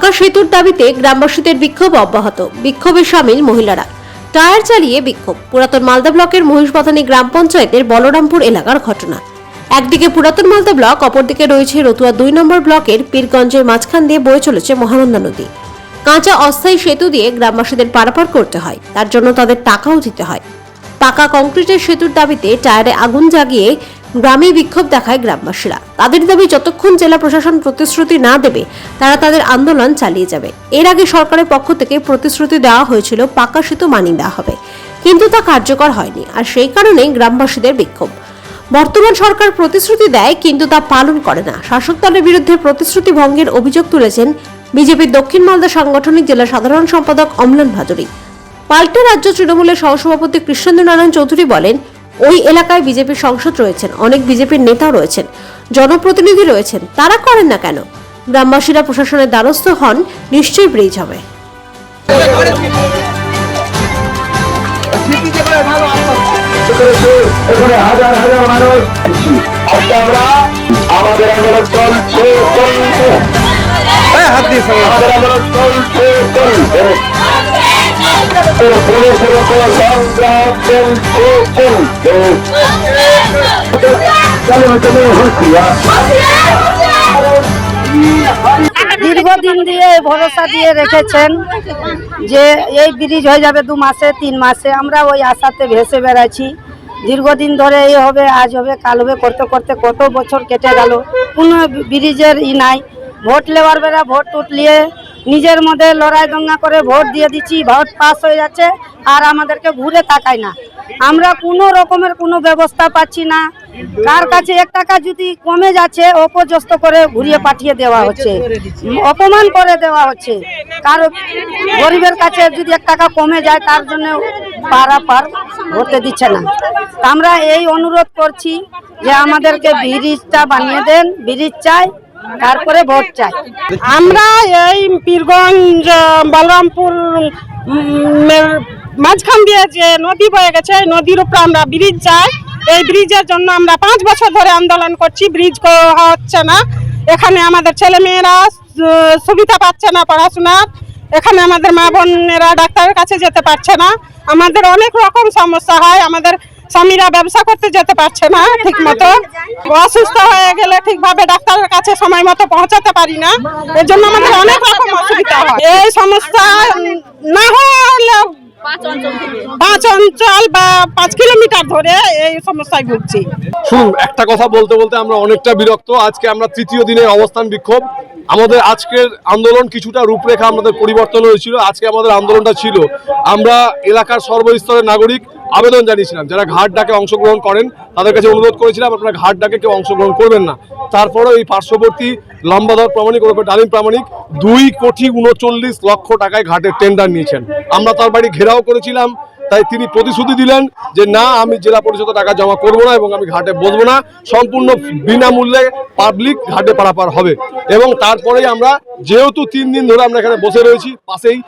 পাকা সেতুর দাবিতে গ্রামবাসীদের বিক্ষোভ অব্যাহত। বিক্ষোভে সামিল মহিলারা। টায়ার চালিয়ে বিক্ষোভ। পুরাতন মালদা ব্লকের মহিষবাথানী গ্রাম পঞ্চায়েতের বলরামপুর এলাকার ঘটনা। একদিকে পুরাতন মালদা ব্লক, অপরদিকে রয়েছে রতুয়া দুই নম্বর ব্লকের পীরগঞ্জের মাঝখান দিয়ে বয়ে চলেছে মহানন্দা নদী। কাঁচা অস্থায়ী সেতু দিয়ে গ্রামবাসীদের পারাপার করতে হয়। তার জন্য তাদের টাকাও দিতে হয়। পাকা কংক্রিটের সেতুর দাবিতে টায়ারে আগুন জাগিয়ে গ্রামে বিক্ষোভ দেখায় গ্রামবাসীরা। তাদের দাবি, যতক্ষণ জেলা প্রশাসন প্রতিশ্রুতি না দেবে, তারা তাদের আন্দোলন চালিয়ে যাবে। এর আগে সরকারের পক্ষ থেকে প্রতিশ্রুতি দেওয়া হয়েছিল, পাকা সেতু মানি দেওয়া হবে। কিন্তু তা কার্যকর হয়নি, আর সেই কারণেই গ্রামবাসীদের বিক্ষোভ। বর্তমান সরকার প্রতিশ্রুতি দেয়, কিন্তু তা পালন করে না। শাসক দলের বিরুদ্ধে প্রতিশ্রুতি ভঙ্গের অভিযোগ তুলেছেন বিজেপির দক্ষিণ মালদা সাংগঠনিক জেলা সাধারণ সম্পাদক অমলান ভাদুরী। পাল্টা রাজ্য তৃণমূলের সহসভাপতি কৃষ্ণেন্দ্র নারায়ণ চৌধুরী বলেন ওই এলাকায় বিজেপির সংসদ রয়েছেন অনেক বিজেপির নেতা রয়েছেন জনপ্রতিনিধি রয়েছেন তারা করেন না কেন? গ্রামবাসীরা প্রশাসনের দ্বারস্থ হন নিশ্চয়ই ব্রিজ হবে। হাজার হাজার মানুষ। আমাদের আন্দোলন চলছে চলছে। হাত দিয়ে আমাদের আন্দোলন চলছে চলছে। দীর্ঘদিন দিয়ে ভরসা দিয়ে রেখেছেন যে এই ব্রিজ হয়ে যাবে দু মাসে, তিন মাসে। আমরা ওই আশাতে ভেসে বেড়াচ্ছি। দীর্ঘদিন ধরে এই হবে, আজ হবে, কাল হবে, করতে করতে কত বছর কেটে গেল। কোনো ব্রিজের ই নাই। ভোট নেওয়ার বেলা ভোট উঠলিয়ে নিজের মধ্যে লড়াই দঙ্গা করে ভোট দিয়ে দিচ্ছি, ভোট পাস হয়ে যাচ্ছে, আর আমাদেরকে ঘুরে তাকায় না। আমরা কোনো রকমের কোনো ব্যবস্থা পাচ্ছি না। কার কাছে এক টাকা যদি কমে যাচ্ছে অপযস্ত করে ঘুরিয়ে পাঠিয়ে দেওয়া হচ্ছে, অপমান করে দেওয়া হচ্ছে। কারও গরিবের কাছে যদি এক টাকা কমে যায়, তার জন্য পারা পার হতে দিচ্ছে না। আমরা এই অনুরোধ করছি যে আমাদেরকে ব্রিজটা বানিয়ে দেন, ব্রিজ চাই তারপরে ভোট চাই। আমরা এই পীরগঞ্জ, বলরামপুর মাঝখান দিয়ে যে নদী বয়ে গেছে নদীর উপর আমরা ব্রিজ চাই। এই ব্রিজের জন্য আমরা পাঁচ বছর ধরে আন্দোলন করছি, ব্রিজ হচ্ছে না। এখানে আমাদের ছেলে মেয়েরা সুবিধা পাচ্ছে না পড়াশোনার। এখানে আমাদের মা বোনেরা ডাক্তারের কাছে যেতে পারছে না। আমাদের অনেক রকম সমস্যা হয়। আমাদের স্বামীরা ব্যবসা করতে যেতে পারছে না ঠিক মতো অসুস্থ হয়ে গেলে ঠিকভাবে ডাক্তারের কাছে সময় মতো পৌঁছাতে পারি না। এর জন্য আমাদের অনেক রকম অসুবিধা হয়। এই সমস্যা না হলে পাঁচ অঞ্চল বা পাঁচ কিলোমিটার ধরে এই সমস্যায় ভুগছি। শুনুন, একটা কথা বলতে বলতে আমরা অনেকটা বিরক্ত। আজকে আমরা তৃতীয় দিনে অবস্থান বিক্ষোভ। আমাদের আজকের আন্দোলন কিছুটা রূপরেখা আমাদের পরিবর্তন হয়েছিল। আজকে আমাদের আন্দোলনটা ছিল, আমরা এলাকার সর্বস্তরের নাগরিক আবেদন জানিয়েছিলাম। যারা ঘাট ডাকে অংশগ্রহণ করেন, তাদের কাছে অনুরোধ করেছিলাম, আপনারা ঘাট ডাকে কেউ অংশগ্রহণ করবেন না। তারপরেও এই পার্শ্ববর্তী লম্বাধর প্রামাণিক ওরকম ডালিম প্রামাণিক, দুই কোটি উনচল্লিশ লক্ষ টাকায় ঘাটের টেন্ডার নিয়েছেন। আমরা তার বাড়ি ঘেরাও করেছিলাম, তাই তিনি প্রতিশ্রুতি দিলেন যে, না, আমি জেলা পরিষদে টাকা জমা করব না এবং আমি ঘাটে বসবো না। সম্পূর্ণ বিনামূল্যে পাবলিক ঘাটে পারাপার হবে। এবং তারপরেই আমরা, যেহেতু তিন দিন ধরে আমরা এখানে বসে রয়েছি, পাশেই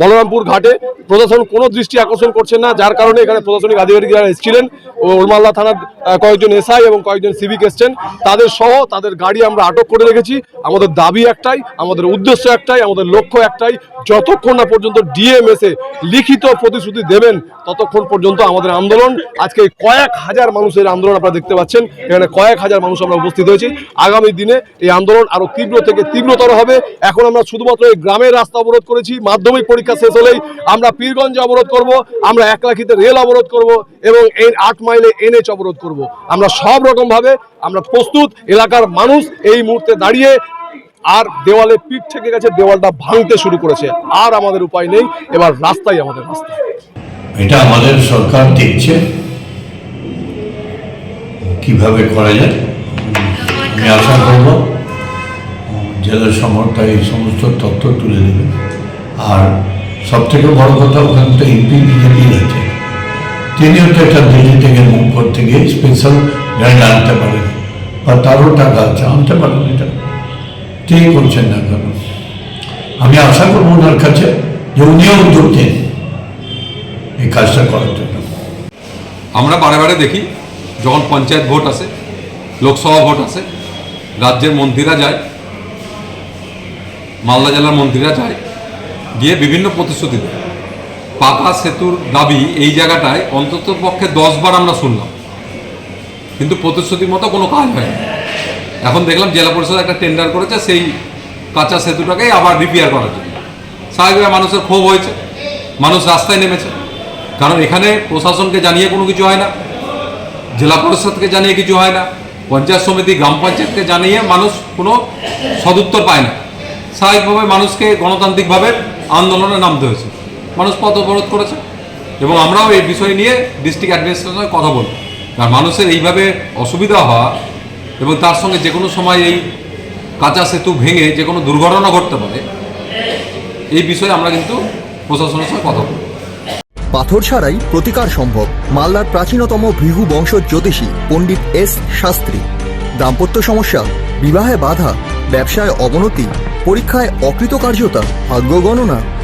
বলরামপুর ঘাটে প্রশাসন কোনো দৃষ্টি আকর্ষণ করছে না, যার কারণে এখানে প্রশাসনিক আধিকারিক যারা এসেছিলেন ও ওলমাল্লা থানার কয়েকজন এসআই এবং কয়েকজন সিভিক এসছেন। তাদের সহ তাদের গাড়ি আমরা আটক করে রেখেছি। আমাদের দাবি একটাই, আমাদের উদ্দেশ্য একটাই, আমাদের লক্ষ্য একটাই, যতক্ষণ না পর্যন্ত ডিএমএসে লিখিত প্রতিশ্রুতি দেবেন, ততক্ষণ পর্যন্ত আমাদের আন্দোলন, আজকে কয়েক হাজার মানুষের আন্দোলন আপনারা দেখতে পাচ্ছেন। এখানে কয়েক হাজার মানুষ আমরা উপস্থিত হয়েছি। আগামী দিনে এই আন্দোলন আরও তীব্র থেকে তীব্রতর হবে। এখন আমরা শুধুমাত্র এই গ্রামের রাস্তা অবরোধ করেছি, মাধ্যমিক পরীক্ষা শেষ হলেই আমরা পীরগঞ্জে অবরোধ করব, আমরা একলাখিতে রেল অবরোধ করব এবং এই আট মাইলে এনএচ অবরোধ করব। আমরা সব রকম ভাবে আমরা প্রস্তুত, এলাকার মানুষ এই মুহূর্তে দাঁড়িয়ে আর দেওয়ালে পিঠ থেকে গেছে, দেওয়ালটা ভাঙতে শুরু করেছে। আর আমাদের উপায় নেই, এবার রাস্তাই আমাদের রাস্তা। এটা আমাদের সরকার দেখছে। কীভাবে করা যায়? আমি আশা করব জেলা সমর্থা এই সমস্ত তথ্য তুলে দেবে। আর সব থেকে বড় কথা, ওখানে তো এমপি বিজেপির আছে। তিনিও তো এটা দিল্লি থেকে মুখ করতে গিয়ে স্পেশাল গাড়ি আনতে পারেন। বা তারও টাকা আছে, আনতে পারেন এটা। তিনি করছেন না কেন? আমি আশা করব ওনার কাছে যে উনিও উদ্যোগ নেন এই কাজটা করার জন্য। আমরা বারে বারে দেখি, যখন পঞ্চায়েত ভোট আছে লোকসভা ভোট আছে রাজ্যের মন্ত্রীরা যায়, মালদা জেলার মন্ত্রীরা যায়, গিয়ে বিভিন্ন প্রতিশ্রুতি দেয়। পাকা সেতুর দাবি এই জায়গাটায় অন্তত পক্ষে দশবার আমরা শুনলাম। কিন্তু প্রতিশ্রুতির মতো কোনো কাজ হয়নি। এখন দেখলাম জেলা পরিষদ একটা টেন্ডার করেছে, সেই কাঁচা সেতুটাকেই আবার রিপেয়ার করার জন্য। স্বাভাবিকভাবে মানুষের ক্ষোভ হয়েছে, মানুষ রাস্তায় নেমেছে। কারণ এখানে প্রশাসনকে জানিয়ে কোনো কিছু হয় না, জেলা পরিষদকে জানিয়ে কিছু হয় না, পঞ্চায়েত সমিতি, গ্রাম পঞ্চায়েতকে জানিয়ে মানুষ কোনো সদুত্তর পায় না। স্বাভাবিকভাবে মানুষকে গণতান্ত্রিকভাবে আন্দোলনে নামতে হয়েছে। মানুষ পথ অবরোধ করেছে। এবং আমরাও এই বিষয় নিয়ে ডিস্ট্রিক্ট অ্যাডমিনিস্ট্রেশনের কথা বলব। কারণ মানুষের এইভাবে অসুবিধা হওয়া এবং তার সঙ্গে যে কোনো সময় এই কাঁচা সেতু ভেঙে যে কোনো দুর্ঘটনা ঘটতে পারে, এই বিষয়ে আমরা কিন্তু প্রশাসনের সঙ্গে কথা বলব। পাথর ছাড়াই প্রতিকার সম্ভব। মালদার প্রাচীনতম ভৃহু বংশ জ্যোতিষী পণ্ডিত এস শাস্ত্রী। দাম্পত্য সমস্যা, বিবাহে বাধা, ব্যবসায় অবনতি, পরীক্ষায় অকৃতকার্যতা, ভাগ্য গণনা